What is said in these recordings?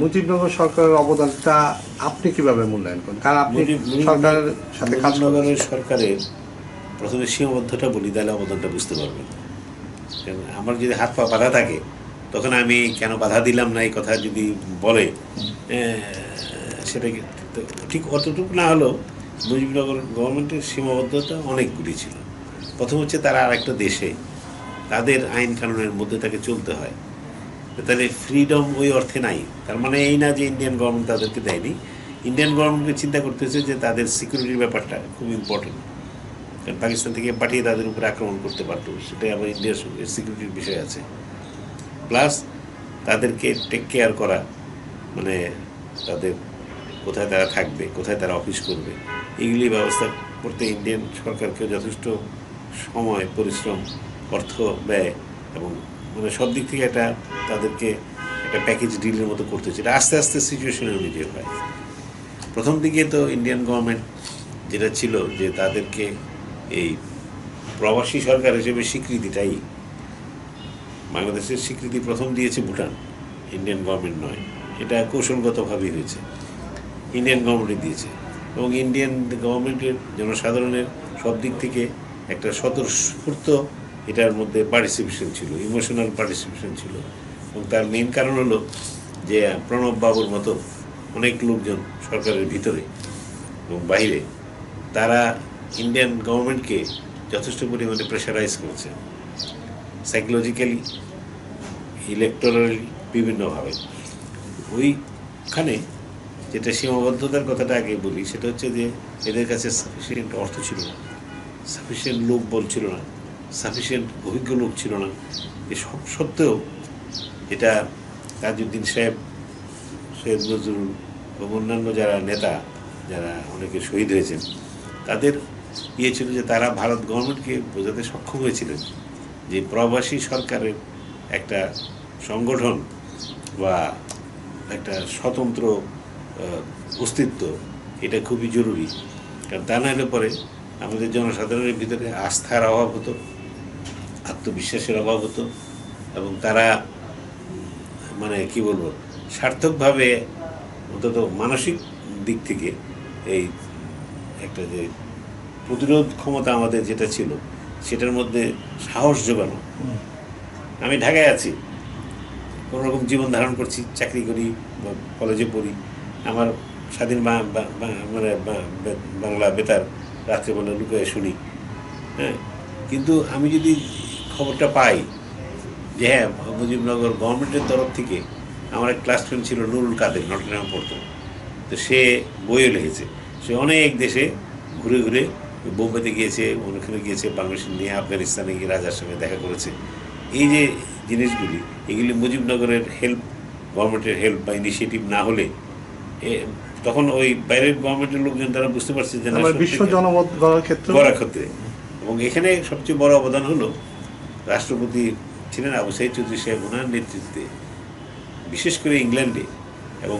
মুজিবনগর সরকারের অবদানটা আপনি কীভাবে মূল্যায়ন করেন? কারণ আপনি সরকারের সাথে মুজিবনগরের সরকারের প্রথমে সীমাবদ্ধতা বলি তাহলে অবদানটা বুঝতে পারবেন। আমার যদি হাত পা বাধা থাকে তখন আমি কেন বাধা দিলাম না এই কথা যদি বলে? সেটা ঠিক অতটুকু না হলেও মুজিবনগর গভর্নমেন্টের সীমাবদ্ধতা অনেকগুলি ছিল। প্রথম হচ্ছে তারা আরেকটা দেশে তাদের আইন কানুনের মধ্যে তাকে চলতে হয়। তাহলে ফ্রিডম ওই অর্থে নাই। তার মানে এই না যে ইন্ডিয়ান গভর্নমেন্ট তাদেরকে দেয়নি। ইন্ডিয়ান গভর্নমেন্টকে চিন্তা করতেছে যে তাদের সিকিউরিটির ব্যাপারটা খুব ইম্পর্টেন্ট কারণ পাকিস্তান থেকে পাঠিয়ে তাদের উপরে আক্রমণ করতে পারতো। সেটাই আবার ইন্ডিয়ার সঙ্গে সিকিউরিটির বিষয় আছে। প্লাস তাদেরকে টেক কেয়ার করা মানে তাদের কোথায় তারা থাকবে, কোথায় তারা অফিস করবে এইগুলি ব্যবস্থা করতে ইন্ডিয়ান সরকারকে যথেষ্ট সময়, পরিশ্রম, অর্থ ব্যয় এবং মানে সব দিক থেকে একটা তাদেরকে একটা প্যাকেজ ডিলের মতো করতে হচ্ছে। এটা আস্তে আস্তে সিচুয়েশন অনুযায়ী হয়। প্রথম দিকে তো ইন্ডিয়ান গভর্নমেন্ট যেটা ছিল যে তাদেরকে এই প্রবাসী সরকার হিসেবে স্বীকৃতিটাই বাংলাদেশের স্বীকৃতি প্রথম দিয়েছে ভুটান। ইন্ডিয়ান গভর্নমেন্ট নয়। এটা কৌশলগতভাবেই হয়েছে। ইন্ডিয়ান গভর্নমেন্ট দিয়েছে। এবং ইন্ডিয়ান গভর্নমেন্টের জনসাধারণের সব দিক থেকে একটা স্বতঃস্ফূর্ত এটার মধ্যে পার্টিসিপেশন ছিল ইমোশনাল পার্টিসিপেশন ছিল। এবং তার মেন কারণ হলো যে প্রণব বাবুর মতো অনেক লোকজন সরকারের ভিতরে এবং বাইরে তারা ইন্ডিয়ান গভর্নমেন্টকে যথেষ্ট পরিমাণে প্রেশারাইজ করছে। সাইকোলজিক্যালি ইলেকটোরালি বিভিন্নভাবে। ওইখানে যেটা সীমাবদ্ধতার কথাটা আগে বলি, সেটা হচ্ছে যে এদের কাছে সাফিসিয়েন্ট অর্থ ছিল না। সাফিসিয়েন্ট লোক বল ছিল না। সাফিসিয়েন্ট অভিজ্ঞ লোক ছিল না। এসব সত্ত্বেও এটা তাজউদ্দিন সাহেব, সৈয়দ নজরুল এবং অন্যান্য যারা নেতা, যারা অনেকে শহীদ হয়েছেন, তাদের ইয়ে ছিল যে তারা ভারত গভর্নমেন্টকে বোঝাতে সক্ষম হয়েছিলেন যে প্রবাসী সরকারের একটা সংগঠন বা একটা স্বতন্ত্র অস্তিত্ব, এটা খুবই জরুরি। কারণ তা না হলে পরে আমাদের জনসাধারণের ভিতরে আস্থার অভাব হতো। আত্মবিশ্বাসের অভাব হতো এবং তারা মানে কি বলব, সার্থকভাবে অন্তত মানসিক দিক থেকে এই একটা যে প্রতিরোধ ক্ষমতা আমাদের যেটা ছিল, সেটার মধ্যে সাহস জোগানো। আমি ঢাকায় আছি কোনো রকম জীবন ধারণ করছি, চাকরি করি বা কলেজে পড়ি, আমার স্বাধীন মানে বাংলা বেতার রাত্রেবেলা লুকিয়ে শুনি হ্যাঁ। কিন্তু আমি যদি খবরটা পাই যে হ্যাঁ মুজিবনগর গভর্নমেন্টের তরফ থেকে আমার এক ক্লাস ফ্রেন্ড ছিল নুরুল কাদের নটরডেমে পড়তো। তো সে বইও লিখেছে। সে অনেক দেশে ঘুরে ঘুরে বোম্বেতে গিয়েছে ওখানে গিয়েছে বাংলাদেশ নিয়ে আফগানিস্তানে গিয়ে রাজার সঙ্গে দেখা করেছে। এই যে জিনিসগুলি এগুলি মুজিবনগরের হেল্প গভর্নমেন্টের হেল্প বা ইনিশিয়েটিভ না হলে এ, তখন ওই বাইরের গভর্নমেন্টের লোকজন তারা বুঝতে পারছে যে বিশ্ব জনমত গড়ার ক্ষেত্রে গড়ার ক্ষেত্রে। এবং এখানে সবচেয়ে বড় অবদান হলো রাষ্ট্রপতি ছিলেন আবু সাইদ চৌধুরী সাহেব ওনার নেতৃত্বে, বিশেষ করে ইংল্যান্ডে এবং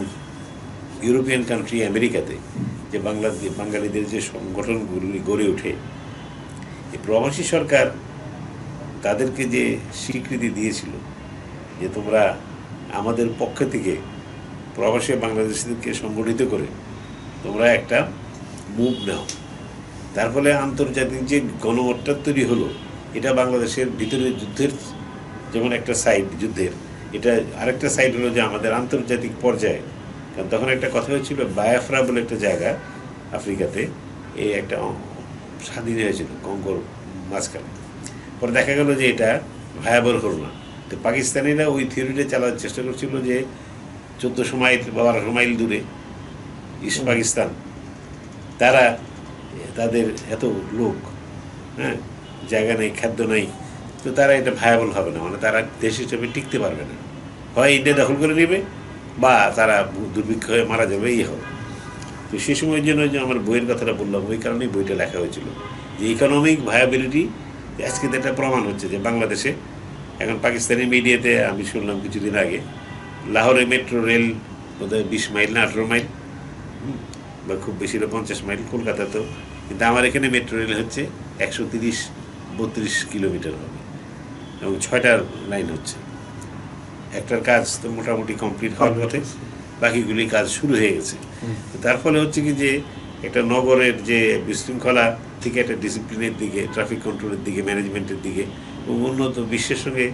ইউরোপিয়ান কান্ট্রি আমেরিকাতে যে বাংলা বাঙালিদের যে সংগঠনগুলি গড়ে ওঠে এই প্রবাসী সরকার তাদেরকে যে স্বীকৃতি দিয়েছিল যে তোমরা আমাদের পক্ষ থেকে প্রবাসী বাংলাদেশিদেরকে সংগঠিত করে তোমরা একটা মুভ নাও। তার ফলে আন্তর্জাতিক যে গণমতটা তৈরি হলো এটা বাংলাদেশের ভিতরে যুদ্ধের যেমন একটা সাইড যুদ্ধের। এটা আরেকটা সাইড হলো যে আমাদের আন্তর্জাতিক পর্যায়ে কারণ তখন একটা কথা হয়েছিল বায়াফ্রা বলে একটা জায়গা আফ্রিকাতে এই একটা স্বাধীন হয়েছিল কঙ্গোর মাঝখানে। পরে দেখা গেল যে এটা ভায়াবর হলো না। তো পাকিস্তানিরা ওই থিওরিটা চালার চেষ্টা করছিল যে চোদ্দোশো মাইল বা বারোশো মাইল দূরে ইস্ট পাকিস্তান তারা তাদের এত লোক হ্যাঁ জায়গা নেই, খাদ্য নেই, তো তারা এটা ভায়াবল হবে না। মানে তারা দেশ হিসেবে টিকতে পারবে না। হয় ইন্ডিয়া দখল করে নেবে, বা তারা দুর্ভিক্ষ হয়ে মারা যাবে, এই হবে। তো সে সময়ের জন্য যে আমার বইয়ের কথাটা বললাম, ওই কারণেই বইটা লেখা হয়েছিল। যে ইকোনমিক ভায়াবিলিটি আজকে তো এটা প্রমাণ হচ্ছে যে বাংলাদেশে, এখন পাকিস্তানি মিডিয়াতে আমি শুনলাম কিছুদিন আগে, লাহোরে মেট্রো রেল বোধহয় বিশ মাইল না আঠেরো মাইল বা খুব বেশি হলে পঞ্চাশ মাইল, কলকাতাতেও। কিন্তু আমার এখানে মেট্রো রেল হচ্ছে একশো তিরিশ বত্রিশ কিলোমিটার হবে। এবং ছয়টার লাইন হচ্ছে। একটার কাজ তো মোটামুটি কমপ্লিট হওয়ার পথে। বাকিগুলি কাজ শুরু হয়ে গেছে। তার ফলে হচ্ছে কি যে একটা নগরের যে বিশৃঙ্খলা থেকে একটা ডিসিপ্লিনের দিকে ট্রাফিক কন্ট্রোলের দিকে ম্যানেজমেন্টের দিকে এবং উন্নত বিশ্বের সঙ্গে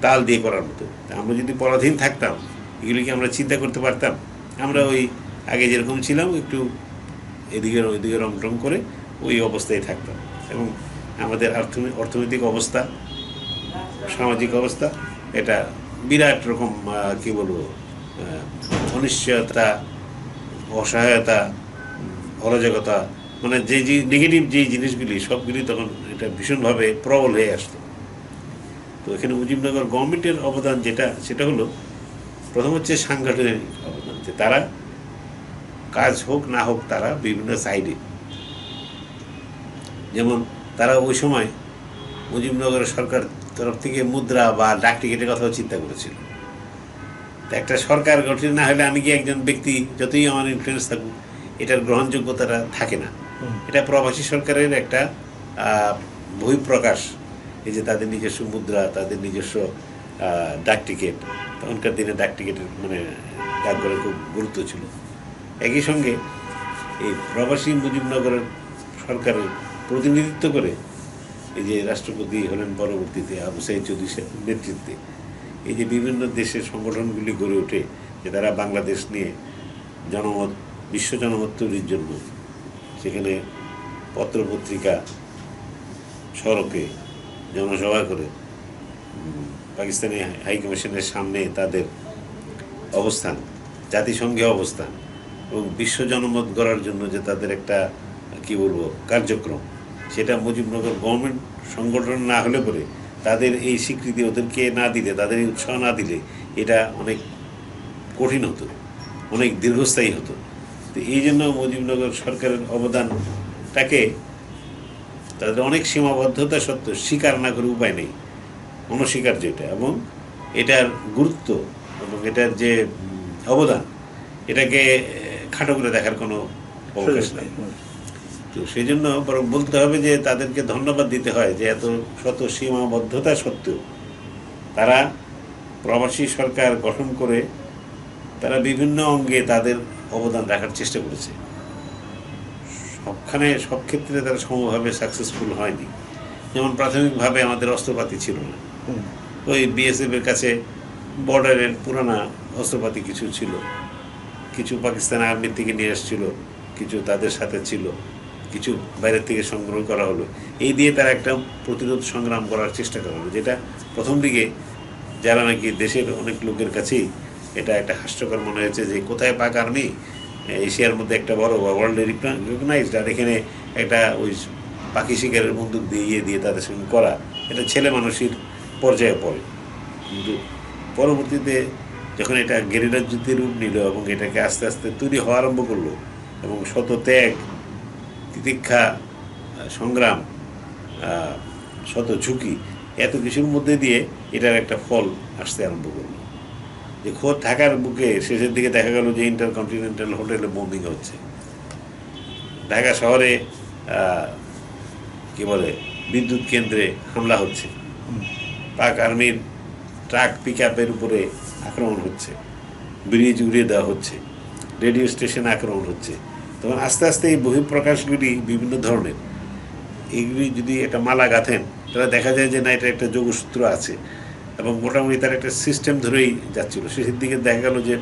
তাল দিয়ে করার মতো। তা আমরা যদি পরাধীন থাকতাম এগুলি কি আমরা চিন্তা করতে পারতাম? আমরা ওই আগে যেরকম ছিলাম একটু এদিকে ওইদিকে রং টং করে ওই অবস্থায় থাকতাম। এবং আমাদের অর্থনৈতিক অবস্থা, সামাজিক অবস্থা, এটা বিরাট রকম কি বলব অনিশ্চয়তা, অসহায়তা, অরাজকতা মানে যে যে নেগেটিভ যে জিনিসগুলি, সবগুলি তখন এটা ভীষণভাবে প্রবল হয়ে আসতো তো এখানে মুজিবনগর গভর্নমেন্টের অবদান যেটা, সেটা হলো, প্রথম হচ্ছে সাংগঠনিক অবদান, যে তারা কাজ হোক না হোক, তারা বিভিন্ন সাইডে যেমন তারা ওই সময় মুজিবনগরের সরকার তরফ থেকে মুদ্রা বা ডাক টিকিটের কথাও চিন্তা করেছিল। একটা সরকার গঠন না হলে আমি কি একজন ব্যক্তি যতই আমার ইনফ্লুয়েন্স থাকুক এটার গ্রহণযোগ্যতাটা থাকে না। এটা প্রবাসী সরকারের একটা বহিঃপ্রকাশ এই যে তাদের নিজস্ব মুদ্রা তাদের নিজস্ব ডাক টিকিট। তখনকার দিনে ডাক টিকিটের মানে ডাকঘরের খুব গুরুত্ব ছিল। একই সঙ্গে এই প্রবাসী মুজিবনগরের সরকারের প্রতিনিধিত্ব করে এই যে রাষ্ট্রপতি হলেন পরবর্তীতে আবু সাইদ চৌধুরীর নেতৃত্বে, এই যে বিভিন্ন দেশের সংগঠনগুলি গড়ে ওঠে যে তারা বাংলাদেশ নিয়ে জনমত, বিশ্ব জনমত তৈরির জন্য সেখানে পত্রপত্রিকা সড়কে জনসভা করে পাকিস্তানি হাইকমিশনের সামনে তাদের অবস্থান, জাতিসংঘে অবস্থান এবং বিশ্ব জনমত গড়ার জন্য যে তাদের একটা, কি বলব, কার্যক্রম সেটা মুজিবনগর গভর্নমেন্ট সংগঠন না হলে পরে তাদের এই স্বীকৃতি ওদেরকে না দিলে তাদের উৎসাহ না দিলে এটা অনেক কঠিন হতো অনেক দীর্ঘস্থায়ী হতো। তো এই জন্য মুজিবনগর সরকারের অবদানটাকে তাদের অনেক সীমাবদ্ধতা সত্ত্বেও স্বীকার না করে উপায় নেই অনস্বীকার্য এটা। এবং এটার গুরুত্ব এবং এটার যে অবদান এটাকে খাটো করে দেখার কোনো অবকাশ নেই। তো সেই জন্য বরং বলতে হবে যে তাদেরকে ধন্যবাদ দিতে হয় যে এত শত সীমাবদ্ধতা সত্ত্বেও তারা প্রবাসী সরকার গঠন করে তারা বিভিন্ন অঙ্গে তাদের অবদান রাখার চেষ্টা করেছে। সবখানে সব ক্ষেত্রে তারা সমভাবে সাকসেসফুল হয়নি। যেমন প্রাথমিকভাবে আমাদের অস্ত্রপাতি ছিল না। ওই বিএসএফ এর কাছে বর্ডারের পুরানা অস্ত্রপাতি কিছু ছিল। কিছু পাকিস্তান আর্মির থেকে নিয়ে আসছিল কিছু তাদের সাথে ছিল। কিছু বাইরের থেকে সংগ্রহ করা হলো। এই দিয়ে তারা একটা প্রতিরোধ সংগ্রাম করার চেষ্টা করা হলো, যেটা প্রথম দিকে যারা নাকি দেশের অনেক লোকের কাছেই এটা একটা হাস্যকর মনে হয়েছে যে কোথায় পাক আর্মি? এশিয়ার মধ্যে একটা বড় ওয়ার্ল্ডে রিকগনাইজড আর এখানে একটা ওই পাখি শিকারের বন্দুক দিয়ে ইয়ে দিয়ে তাদের সঙ্গে করা, এটা ছেলে মানুষের পর্যায়ে পড়ে। কিন্তু পরবর্তীতে যখন এটা গেরিলার যুদ্ধের রূপ নিল এবং এটাকে আস্তে আস্তে তৈরি হওয়া আরম্ভ করল এবং শত ত্যাগ তিতিক্ষা সংগ্রাম শত ঝুঁকি এত কিছুর মধ্যে দিয়ে এটার একটা ফল আসতে আরম্ভ করল। যে খোদ ঢাকার বুকে শেষের দিকে দেখা গেল যে ইন্টারকন্টিনেন্টাল হোটেলে বোম্বিং হচ্ছে। ঢাকা শহরে কি বলে বিদ্যুৎ কেন্দ্রে হামলা হচ্ছে। পাক আর্মির ট্রাক পিক আপের উপরে আক্রমণ হচ্ছে। ব্রিজ উড়িয়ে দেওয়া হচ্ছে। রেডিও স্টেশন আক্রমণ হচ্ছে। তখন আস্তে আস্তে এই বহিঃপ্রকাশগুলি বিভিন্ন ধরনের। এইগুলি যদি একটা মালা গাঁথেন, তাহলে দেখা যায় যে না, এটা একটা যোগসূত্র আছে এবং মোটামুটি তার একটা সিস্টেম ধরেই যাচ্ছিল। শেষের দিকে দেখা গেল যে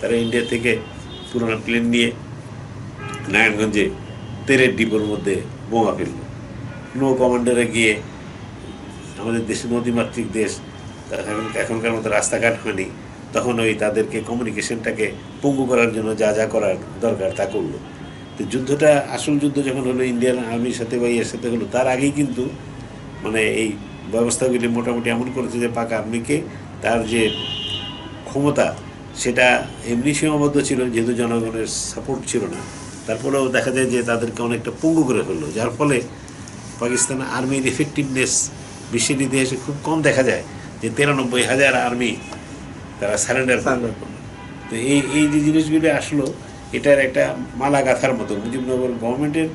তারা ইন্ডিয়া থেকে পুরোনো প্লেন নিয়ে নারায়ণগঞ্জে তেলের ডিপোর মধ্যে বোমা ফেলল। নো কমান্ডারে গিয়ে আমাদের দেশে নদীমাতৃক দেশ এখনকার মতো রাস্তাঘাট হয়নি। তখন ওই তাদেরকে কমিউনিকেশনটাকে পঙ্গু করার জন্য যা যা করার দরকার তা করল। তো যুদ্ধটা, আসল যুদ্ধ যখন হলো ইন্ডিয়ান আর্মির সাথে বা ইয়ের সাথে হলো, তার আগেই কিন্তু মানে এই ব্যবস্থাগুলি মোটামুটি এমন করেছে যে পাক আর্মিকে তার যে ক্ষমতা, সেটা এমনি সীমাবদ্ধ ছিল, যেহেতু জনগণের সাপোর্ট ছিল না। তারপরেও দেখা যায় যে তাদেরকে অনেকটা পঙ্গু করে ফেলল, যার ফলে পাকিস্তান আর্মির এফেক্টিভনেস বিশ্বের ইতিহাসে খুব কম দেখা যায়। যে তিরানব্বই হাজার আর্মি তারা সারেন্ডার তো এই এই যে জিনিসগুলি আসলো এটার একটা মালা গাঁথার মতো। মুজিবনগর গভর্নমেন্টের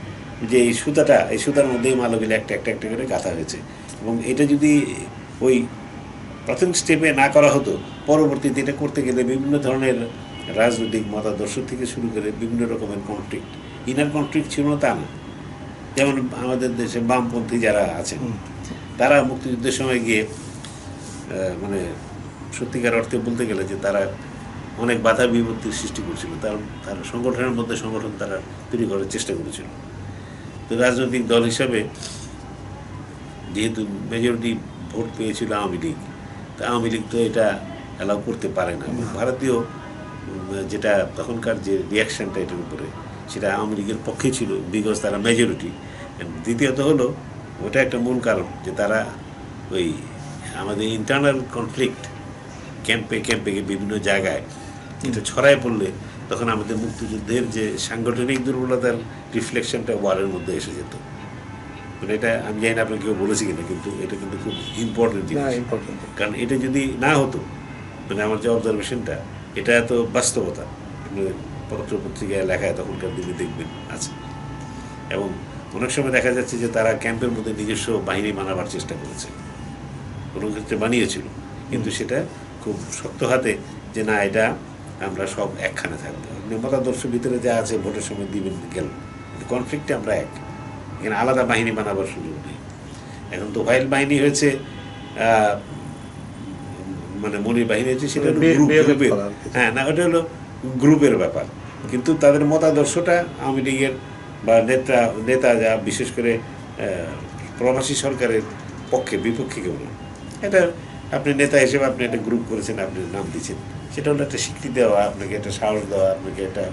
যে এই সুতাটা এই সুতার মধ্যেই মালাগুলি একটা একটা একটা করে গাঁথা হয়েছে। এবং এটা যদি ওই প্রথম স্টেপে না করা হতো পরবর্তীতে এটা করতে গেলে বিভিন্ন ধরনের রাজনৈতিক মতাদর্শ থেকে শুরু করে বিভিন্ন রকমের কনফ্লিক্ট ইনার কনফ্লিক্ট ছিল না তা না। যেমন আমাদের দেশে বামপন্থী যারা আছেন তারা মুক্তিযুদ্ধের সময় গিয়ে মানে সত্যিকার অর্থে বলতে গেলে যে তারা অনেক বাধা বিপত্তির সৃষ্টি করেছিল। তার তার সংগঠনের মধ্যে সংগঠন তারা তৈরি করার চেষ্টা করেছিল। তো রাজনৈতিক দল হিসাবে যেহেতু মেজরিটি ভোট পেয়েছিল আওয়ামী লীগ, তা আওয়ামী লীগ তো এটা অ্যালাউ করতে পারে না। ভারতীয় যেটা তখনকার যে রিয়াকশনটা এটার উপরে, সেটা আওয়ামী লীগের পক্ষে ছিল বিকজ তারা মেজরিটি দ্বিতীয়ত হলো, ওটা একটা মূল কারণ যে তারা ওই আমাদের ইন্টারনাল কনফ্লিক্ট ক্যাম্পে ক্যাম্পে বিভিন্ন জায়গায় এটা ছড়ায় পড়লে তখন আমাদের মুক্তিযুদ্ধের যে সাংগঠনিক দুর্বলতার রিফ্লেকশনটা ওয়ারের মধ্যে এসে যেত। মানে এটা আমি জানি না আপনাকে কেউ বলেছি কিনা কিন্তু এটা কিন্তু খুব ইম্পর্টেন্ট জিনিস। কারণ এটা যদি না হতো মানে আমার যে অবজারভেশনটা এটা তো বাস্তবতা। পত্র পত্রিকায় লেখায় তখনকার দিনে দেখবেন আছে। এবং অনেক সময় দেখা যাচ্ছে যে তারা ক্যাম্পের মধ্যে নিজস্ব বাহিনী বানাবার চেষ্টা করেছে। কোনো ক্ষেত্রে বানিয়েছিল কিন্তু সেটা খুব শক্ত হাতে যে না এটা আমরা সব একখানে থাকব। আপনি মতাদর্শ ভিতরে যা আছে ভোটের সময় দিবেন গেল। কনফ্লিক্টে আমরা এক। এখানে আলাদা বাহিনী বানাবার সুযোগ নেই। এখন তো হোয়াইট বাহিনী হয়েছে মানে মনির বাহিনী হয়েছে সেটা গ্রুপের। হ্যাঁ না ওটা হলো গ্রুপের ব্যাপার। কিন্তু তাদের মতাদর্শটা আওয়ামী লীগের বা নেতা নেতা যা বিশেষ করে প্রবাসী সরকারের পক্ষে বিপক্ষে কেউ না। এটা আপনি নেতা হিসেবে আপনি একটা গ্রুপ করেছেন আপনি নাম দিয়েছেন। সেটা হলো একটা স্বীকৃতি দেওয়া আপনাকে একটা সাহস দেওয়া আপনাকে একটা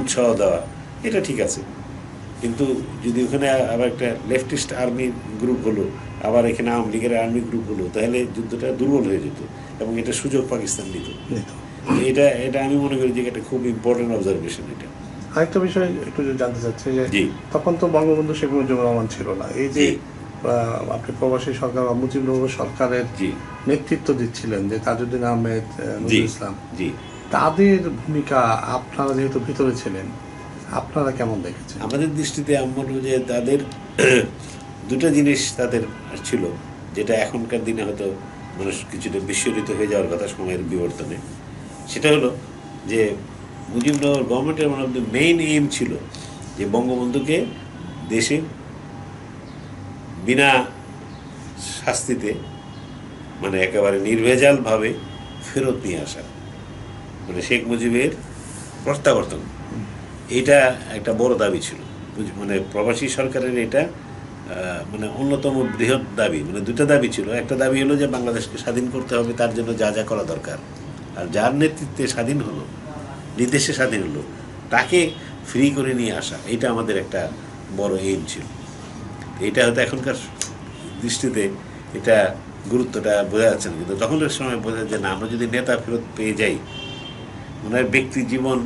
উৎসাহ দেওয়া এটা ঠিক আছে। কিন্তু যদি ওখানে আবার একটা লেফটিস্ট আর্মি গ্রুপ হলো আবার এখানে আওয়ামী লীগের আর্মি গ্রুপ হলো তাহলে যুদ্ধটা দুর্বল হয়ে যেত এবং এটা সুযোগ পাকিস্তান নিত। এটা এটা আমি মনে করি যে এটা খুব ইম্পর্টেন্ট অবজারভেশন এটা। আরেকটা বিষয় একটু যদি জানতে চাচ্ছি যে তখন তো বঙ্গবন্ধু শেখ মুজিবুর রহমান ছিল না। এই যে আপনি প্রবাসী সরকার বা মুজিবুর সরকারের নেতৃত্ব দিচ্ছিলেন যে তাজউদ্দিন আহমেদ নজরুল ইসলাম। জি। তাদের ভূমিকা আপনারা যেহেতু ভিতরে ছিলেন আপনারা কেমন দেখেছেন? আমাদের দৃষ্টিতে আমি যে তাদের দুটো জিনিস তাদের ছিল যেটা এখনকার দিনে হয়তো মানুষ কিছুটা বিস্মরিত হয়ে যাওয়ার কথা সময়ের বিবর্তনে। সেটা হলো যে মুজিবনগর গভর্নমেন্টের one of the main aim ছিল যে বঙ্গবন্ধুকে দেশে বিনা শাস্তিতে মানে একেবারে নির্ভেজালভাবে ফেরত নিয়ে আসা। মানে শেখ মুজিবের প্রত্যাবর্তন। এটা একটা বড় দাবি ছিল। মানে প্রবাসী সরকারের এটা মানে অন্যতম বৃহৎ দাবি। মানে দুটো দাবি ছিল। একটা দাবি হলো যে বাংলাদেশকে স্বাধীন করতে হবে, তার জন্য যা যা করা দরকার। আর যার নেতৃত্বে স্বাধীন হলো, নির্দেশে স্বাধীন হলো, তাকে ফ্রি করে নিয়ে আসা, এটা আমাদের একটা বড় এইম ছিল। এটা হয়তো এখনকার দৃষ্টিতে এটা গুরুত্বটা বোঝা যাচ্ছে না। কিন্তু তখনকার সময় বোঝা যায় না, আমরা যদি নেতা ফেরত পেয়ে যাই, ওনার ব্যক্তি জীবন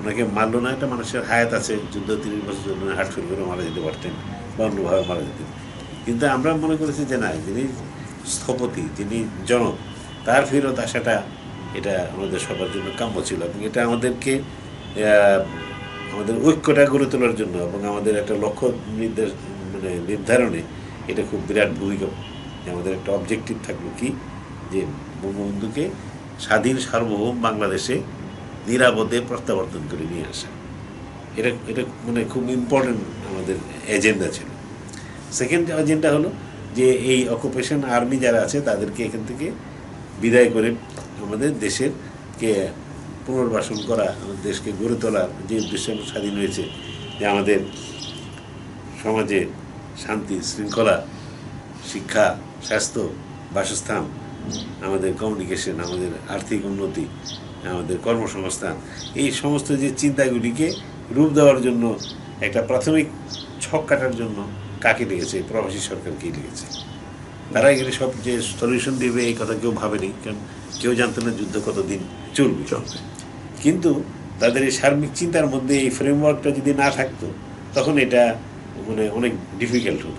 ওনাকে মারলো না, একটা মানুষের হায়াত আছে, যুদ্ধ তিরিশ বছর জন্য ফেল করে মারা যেতে পারতেন বা অন্যভাবে মারা যেতেন। কিন্তু আমরা মনে করেছি যে না, যিনি স্থপতি, যিনি জনক, তার ফেরত আসাটা এটা আমাদের সবার জন্য কাম্য ছিল এবং এটা আমাদেরকে আমাদের ঐক্যটা গড়ে তোলার জন্য এবং আমাদের একটা লক্ষ্য নির্দেশ মানে নির্ধারণে এটা খুব বিরাট ভূমিকা। আমাদের একটা অবজেক্টিভ থাকল কি? যে বঙ্গবন্ধুকে স্বাধীন সার্বভৌম বাংলাদেশে নিরাপদে প্রত্যাবর্তন করে নিয়ে আসা। এটা এটা মানে খুব ইম্পর্টেন্ট আমাদের এজেন্ডা ছিল। সেকেন্ড এজেন্ডা হলো যে এই অকুপেশন আর্মি যারা আছে, তাদেরকে এখান থেকে বিদায় করে আমাদের দেশের কে পুনর্বাসন করা, আমাদের দেশকে গড়ে তোলার যে উদ্দেশ্যে স্বাধীন হয়েছে, যে আমাদের সমাজে শান্তি শৃঙ্খলা শিক্ষা স্বাস্থ্য বাসস্থান আমাদের কমিউনিকেশন আমাদের আর্থিক উন্নতি আমাদের কর্মসংস্থান এই সমস্ত যে চিন্তাগুলিকে রূপ দেওয়ার জন্য একটা প্রাথমিক ছক কাটার জন্য কাকে লেগেছে প্রবাসী সরকারকেই লেগেছে তারা এখানে সব যে সলিউশন দেবে এই কথা কেউ ভাবেনি কারণ কেউ জানতো না যুদ্ধ কতদিন চলবে। চলবে। কিন্তু তাদের এই সার্বিক চিন্তার মধ্যে এই ফ্রেমওয়ার্কটা যদি না থাকতো তখন এটা মানে অনেক ডিফিকাল্ট হতো।